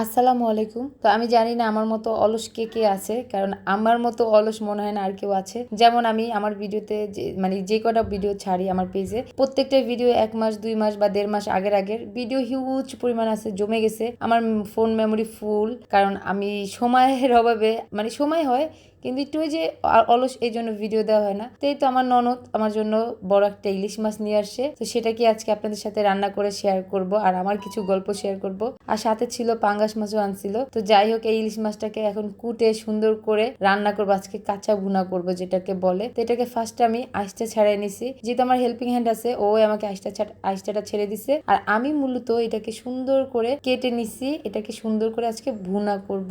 আসসালামু আলাইকুম। তো আমি জানি না আমার মতো অলস কে কে আছে, কারণ আমার মতো অলস মনে হয় না আর কেউ আছে। যেমন আমি আমার ভিডিওতে মানে যে কটা ভিডিও ছাড়ি আমার পেজে, প্রত্যেকটা ভিডিও এক মাস, দুই মাস বা দেড় মাস আগের আগের। ভিডিও হিউজ পরিমাণ আছে, জমে গেছে। আমার ফোন মেমোরি ফুল কারণ আমি সময়ের অভাবে মানে সময় হয় কিন্তু একটু ওই যে অলস এই জন্য ভিডিও দেওয়া হয় না। তো এই তো আমার ননদ আমার জন্য বড় একটা ইলিশ মাছ নিয়ে আসছে। তো সেটা কি আজকে আপনাদের সাথে রান্না করে শেয়ার করব আর আমার কিছু গল্প শেয়ার করব। আর সাথে ছিল পাঙ্গাস মাছও আনছিল। তো যাই হোক, এই ইলিশ মাছটাকে এখন কুটে সুন্দর করে রান্না করব। আজকে কাঁচা ভুনা করব যেটাকে বলে। তো এটাকে ফার্স্ট আমি আইসটা ছাড়াই নিছি। যেহেতু আমার হেল্পিং হ্যান্ড আছে, ও আমাকে আইসটা আইসটাটা ছেড়ে দিছে। আর আমি মূলত এটাকে সুন্দর করে কেটে নিছি। এটাকে সুন্দর করে আজকে ভুনা করব।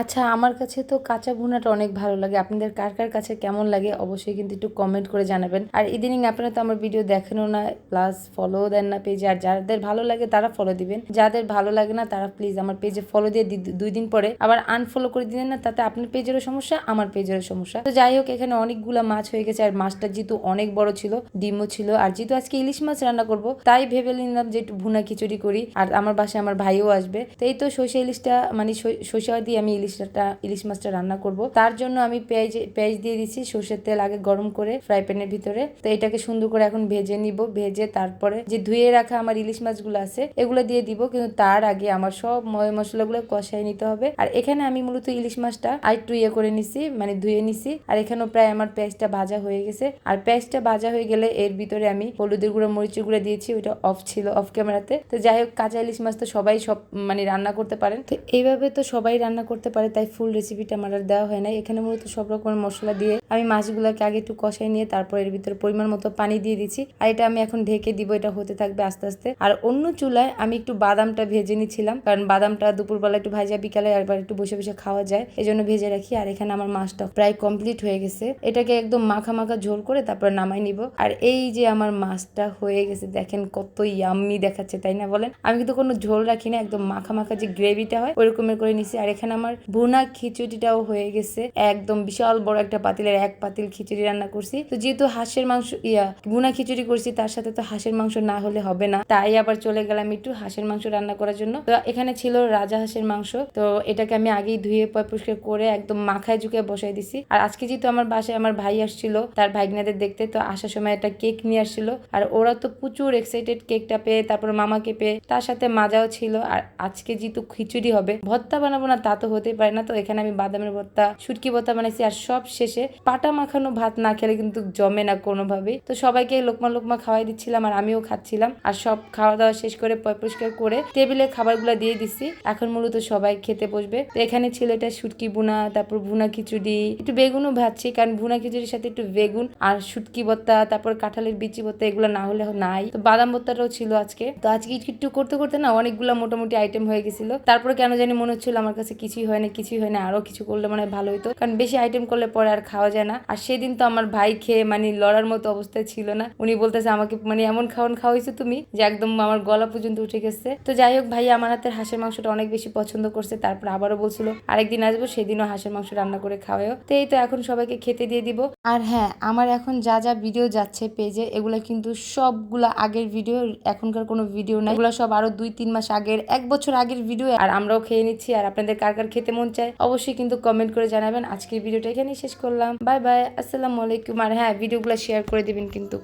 আচ্ছা আমার কাছে তো কাঁচা ভুনাটা অনেক ভালো লাগে? আপনাদের কার কার কাছে কেমন লাগে? অবশ্যই কিন্তু একটু কমেন্ট করে জানাবেন। আর ইদানিং আপনারা তো আমার ভিডিও দেখেনও না প্লাস ফলো দেন না পেজে আর যাদের ভালো লাগে তারা ফলো দিবেন। যাদের ভালো লাগে না তারা প্লিজ আমার পেজে ফলো দিয়ে দুই দিন পরে আবার আনফলো করে দিলেন না, তাতে আপনার পেজেরও সমস্যা, আমার পেজেরও সমস্যা। তো যাই হোক, এখানে অনেকগুলা মাছ হয়ে গেছে। আর মাছটা যেহেতু অনেক বড় ছিল, ডিমও ছিল। আর যেহেতু আজকে ইলিশ মাছ রান্না করব, তাই ভেবে নিলাম যে একটু ভুনা খিচুড়ি করি। আর আমার বাসায় আমার ভাইও আসবে। তো এই তো সর্ষে ইলিশটা মানে সর্ষা দিয়ে আমি ইলিশটা, ইলিশ মাছটা রান্না করব। তার জন্য আমি পেঁয়াজ পেঁয়াজ দিয়ে দিচ্ছি সর্ষের তেল আগে গরম করে ফ্রাই প্যানের ভিতরে। তো এটাকে সুন্দর করে এখন ভেজে নিব, ভেজে তারপরে যে ধুয়ে রাখা আমার ইলিশ মাছগুলো আছে, এগুলো দিয়ে দিব, কিন্তু তার আগে আমার সব ময় মশলাগুলো কষাই নিতে হবে। আর এখানে আমি মূলত ইলিশ মাছটা আর একটু ইয়ে করে নিছি মানে ধুয়ে নিছি। আর এখানেও প্রায় আমার পেঁয়াজটা ভাজা হয়ে গেছে। আর পেঁয়াজটা ভাজা হয়ে গেলে এর ভিতরে আমি হলুদের গুঁড়ো, মরিচের গুঁড়ো দিয়েছি, ওইটা অফ ছিল অফ ক্যামেরাতে তো যাই হোক, কাঁচা ইলিশ মাছ তো সবাই সব মানে রান্না করতে পারেন। তো এইভাবে তো সবাই রান্না করতে পারে, তাই ফুল রেসিপিটা আমার আর দেওয়া হয় না এখানে মূলত সব রকমের মশলা দিয়ে আমি মাছগুলোকে আগে একটু কষাই নিয়ে তারপর এর ভিতরে পরিমাণ মতো পানি দিয়ে দিচ্ছি। আর এটা আমি এখন ঢেকে দিব, এটা হতে থাকবে আস্তে আস্তে। আর অন্য চুলায় আমি একটু বাদামটা ভেজে নিচ্ছিলাম, কারণ বাদামটা দুপুরবেলা একটু ভাজা, বিকালে একবার একটু বসে বসে খাওয়া যায় এই জন্য ভেজে রাখি। আর এখানে আমার মাছটা প্রায় কমপ্লিট হয়ে গেছে। এটাকে একদম মাখা মাখা ঝোল করে তারপর নামাই নিব। আর এই যে আমার মাছটা হয়ে গেছে, দেখেন কত ইয়াম্মি দেখাচ্ছে, তাই না বলেন? আমি কিন্তু কোনো ঝোল রাখি না, একদম মাখা মাখা যে গ্রেভিটা হয় ওরকমের করে নিছি। আর এখানে আমার ভুনা খিচুড়িটাও হয়ে গেছে একদম বিশাল বড় একটা পাতিলের এক পাতিল খিচুড়ি রান্না করছি। তো যেহেতু হাঁসের মাংস, ইয়া, ভুনা খিচুড়ি করছি, তার সাথে তো হাঁসের মাংস না হলে হবে না। তাই আবার চলে গেলাম একটু হাঁসের মাংস রান্না করার জন্য। তো এখানে ছিল রাজা হাঁসের মাংস। তো এটাকে আমি আগেই ধুয়ে পরিষ্কার করে একদম মাখায় ঝুঁকে বসাই দিছি। আর আজকে যেহেতু আমার বাসায় আমার ভাই আসছিল, তার ভাইগনাদের দেখতে, তো আসার সময় একটা কেক নিয়ে আসছিল। আর ওরা তো প্রচুর এক্সাইটেড কেকটা পেয়ে, তারপর মামাকে পেয়ে, তার সাথে মাজাও ছিল। আর আজকে যেহেতু খিচুড়ি হবে, ভর্তা বানাবো না তা তো হতেই পারে না। তো এখানে আমি বাদামের ভর্তা, শুটকি ভর্তা বানাইছি আর সব শেষে পাটা মাখানো ভাত না খেলে কিন্তু জমে না কোনোভাবেই। তো সবাইকে লোকমা লোকমা খাওয়াই দিচ্ছিলাম আর আমিও খাচ্ছিলাম। আর সব খাওয়া দাওয়া শেষ করে পরিষ্কার করে টেবিলে খাবারগুলো দিয়ে দিচ্ছি এখন মূলত সবাই খেতে বসবে। তো এখানে ছিল এটা শুটকি বুনা তারপর ভুনা খিচুড়ি, একটু বেগুনও ভাজছি কারণ ভুনা খিচুড়ির সাথে একটু বেগুন আর শুটকি ভর্তা, তারপর কাঁঠালের বিচি ভর্তা এগুলো না হলে নাই। তো বাদাম ভর্তাটাও ছিল আজকে। তো আজকে একটু করতে করতে না অনেকগুলো মোটামুটি আইটেম হয়ে গেছিল। তারপরে কেন জানি মনে হচ্ছিল আমার কাছে কিছুই হয় না, কিছুই হয় না, আরও কিছু করলে মানে ভালো হতো কারণ বেশি আইটেম করলে পরে আর খাওয়া যায় না। আর সেদিন তো আমার ভাই খেয়ে মানে লড়ার মতো অবস্থায় ছিল না। উনি বলতেছে, আমাকে মানে এমন খাওয়ান খাওয়াইছো তুমি যে একদম আমার গলা পর্যন্ত উঠে গেছে। তো যাই হোক ভাই আমার হাতের হাঁসের মাংসটা অনেক বেশি পছন্দ করছে। তারপর আবারও বলছিল, আরেকদিন আসব, সেদিনও হাঁসের মাংস রান্না করে খাওয়াও তো এই তো এখন সবাইকে খেতে দিয়ে দিব। আর হ্যাঁ আমার এখন যা যা ভিডিও যাচ্ছে পেজে এগুলো কিন্তু সবগুলা আগের ভিডিও এখনকার কোনো ভিডিও নাই। এগুলো সব আরও দুই, তিন মাস আগের, এক বছর আগের ভিডিও আর আমরাও খেয়ে নিচ্ছি। আর আপনাদের কার কার খেতে মন চায়, অবশ্যই কিন্তু কমেন্ট করে জানাবেন। আজকের ভিডিওটা এখানেই শেষ করলাম। বাই বাই, আসসালামু আলাইকুম। আর হ্যাঁ ভিডিওগুলো শেয়ার করে দেবেন কিন্তু।